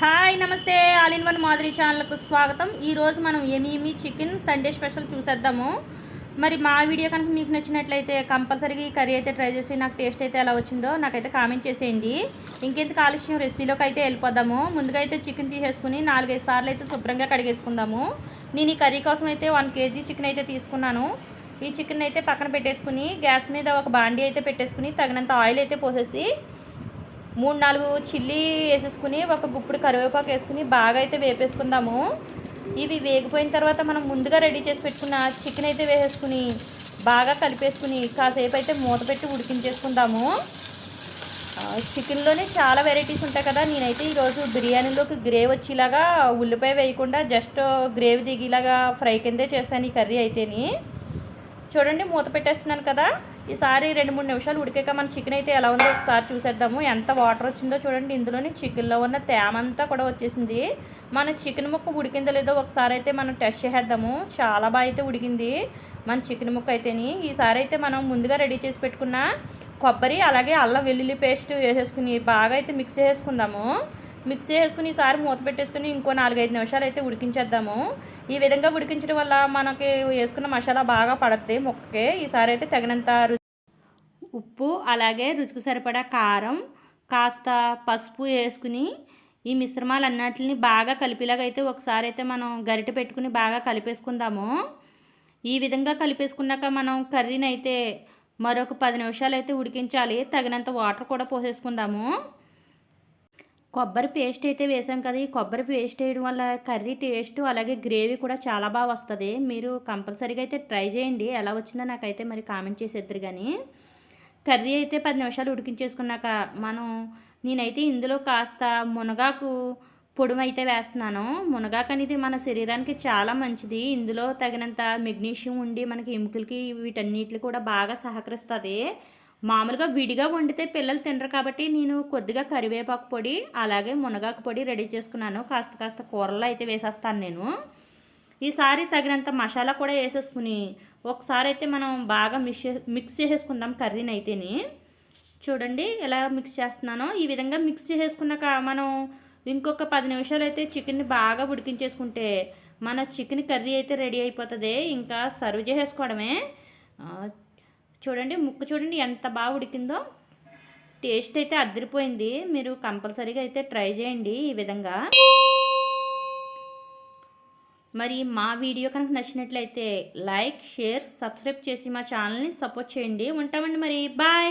Hi నమస్తే. All in one మాదిరి ఛానల్కు స్వాగతం. ఈరోజు మనం ఏమేమి చికెన్ సండే స్పెషల్ చూసేద్దాము. మరి మా వీడియో కనుక మీకు నచ్చినట్లయితే కంపల్సరీగా ఈ కర్రీ అయితే ట్రై చేసి నాకు టేస్ట్ అయితే ఎలా వచ్చిందో నాకైతే కామెంట్ చేసేయండి. ఇంకెందుకు ఆలస్యం రెసిపీలోకి అయితే వెళ్ళిపోదాము. ముందుగా అయితే చికెన్ తీసేసుకుని నాలుగైదు సార్లు అయితే శుభ్రంగా కడిగేసుకుందాము. నేను ఈ కర్రీ కోసం అయితే వన్ కేజీ చికెన్ అయితే తీసుకున్నాను. ఈ చికెన్ అయితే పక్కన పెట్టేసుకుని గ్యాస్ మీద ఒక బాండీ అయితే పెట్టేసుకుని తగినంత ఆయిల్ అయితే పోసేసి మూడు నాలుగు చిల్లీ వేసేసుకుని ఒక గుప్పుడు కరివేపాకు వేసుకుని బాగా అయితే వేపేసుకుందాము. ఇవి వేగిపోయిన తర్వాత మనం ముందుగా రెడీ చేసి పెట్టుకున్న చికెన్ అయితే వేసేసుకుని బాగా కలిపేసుకుని కాసేపు అయితే మూత పెట్టి ఉడికించేసుకుందాము. చికెన్లోనే చాలా వెరైటీస్ ఉంటాయి కదా. నేనైతే ఈరోజు బిర్యానీలోకి గ్రేవ్ వచ్చేలాగా ఉల్లిపాయ వేయకుండా జస్ట్ గ్రేవీ దిగేలాగా ఫ్రై కిందే చేశాను ఈ కర్రీ అయితేని. చూడండి మూత పెట్టేస్తున్నాను కదా. ఈసారి రెండు మూడు నిమిషాలు ఉడికాక మన చికెన్ అయితే ఎలా ఉందో ఒకసారి చూసేద్దాము. ఎంత వాటర్ వచ్చిందో చూడండి. ఇందులోని చికెన్లో ఉన్న తేమ అంతా కూడా వచ్చేసింది. మన చికెన్ ముక్క ఉడికిందో లేదో ఒకసారి అయితే మనం టెస్ట్ చేసేద్దాము. చాలా బాగా అయితే ఉడికింది మన చికెన్ ముక్క అయితేని. ఈసారి అయితే మనం ముందుగా రెడీ చేసి పెట్టుకున్న కొబ్బరి అలాగే అల్లం వెల్లుల్లి పేస్ట్ వేసేసుకుని బాగా అయితే మిక్స్ చేసుకుందాము మిక్స్ చేసుకుని ఈసారి మూత పెట్టేసుకుని ఇంకో నాలుగైదు నిమిషాలు అయితే ఉడికించేద్దాము. ఈ విధంగా ఉడికించడం వల్ల మనకి వేసుకున్న మసాలా బాగా పడుద్ది ముక్కకి. ఈసారి అయితే తగినంత ఉప్పు అలాగే రుచికి సరిపడా కారం కాస్త పసుపు వేసుకుని ఈ మిశ్రమాలు మిశ్రమాలన్నిటిని బాగా కలిపేలాగా అయితే ఒకసారి అయితే మనం గరిటె పెట్టుకుని బాగా కలిపేసుకుందాము. ఈ విధంగా కలిపేసుకున్నాక మనం కర్రీని అయితే మరొక పది నిమిషాలు అయితే ఉడికించాలి. తగినంత వాటర్ కూడా పోసేసుకుందాము. కొబ్బరి పేస్ట్ అయితే వేసాం కదా ఈ కొబ్బరి పేస్ట్ వేయడం వల్ల కర్రీ టేస్ట్ అలాగే గ్రేవీ కూడా చాలా బాగా వస్తుంది. మీరు కంపల్సరీగా అయితే ట్రై చేయండి. ఎలా వచ్చిందో నాకైతే మరి కామెంట్ చేసేద్దరు కానీ కర్రీ అయితే పది నిమిషాలు ఉడికించేసుకున్నాక మనం నేనైతే ఇందులో కాస్త మునగాకు పొడుము అయితే వేస్తున్నాను. మునగాకు అనేది మన శరీరానికి చాలా మంచిది. ఇందులో తగినంత మెగ్నీషియం ఉండి మనకి ఎముకలకి వీటన్నిటికి కూడా బాగా సహకరిస్తుంది. మామూలుగా విడిగా వండితే పిల్లలు తినరు కాబట్టి నేను కొద్దిగా కరివేపాకు పొడి అలాగే మునగాకు పొడి రెడీ చేసుకున్నాను. కాస్త కాస్త కూరల్లో అయితే వేసేస్తాను నేను. ఈసారి తగినంత మసాలా కూడా వేసేసుకుని ఒకసారి అయితే మనం బాగా మిక్స్ మిక్స్ చేసేసుకుందాం కర్రీని అయితేని. చూడండి ఎలా మిక్స్ చేస్తున్నానో. ఈ విధంగా మిక్స్ చేసేసుకున్నాక మనం ఇంకొక పది నిమిషాలు అయితే చికెన్ని బాగా ఉడికించేసుకుంటే మన చికెన్ కర్రీ అయితే రెడీ అయిపోతుంది. ఇంకా సర్వ్ చేసేసుకోవడమే. చూడండి ముక్క చూడండి ఎంత బాగా ఉడికిందో. టేస్ట్ అయితే అద్దరిపోయింది మీరు కంపల్సరీగా అయితే ట్రై చేయండి ఈ విధంగా. మరి మా వీడియో కనుక నచ్చినట్లయితే లైక్ షేర్ సబ్స్క్రైబ్ చేసి మా ఛానల్ని సపోర్ట్ చేయండి. ఉంటామండి మరి. బాయ్.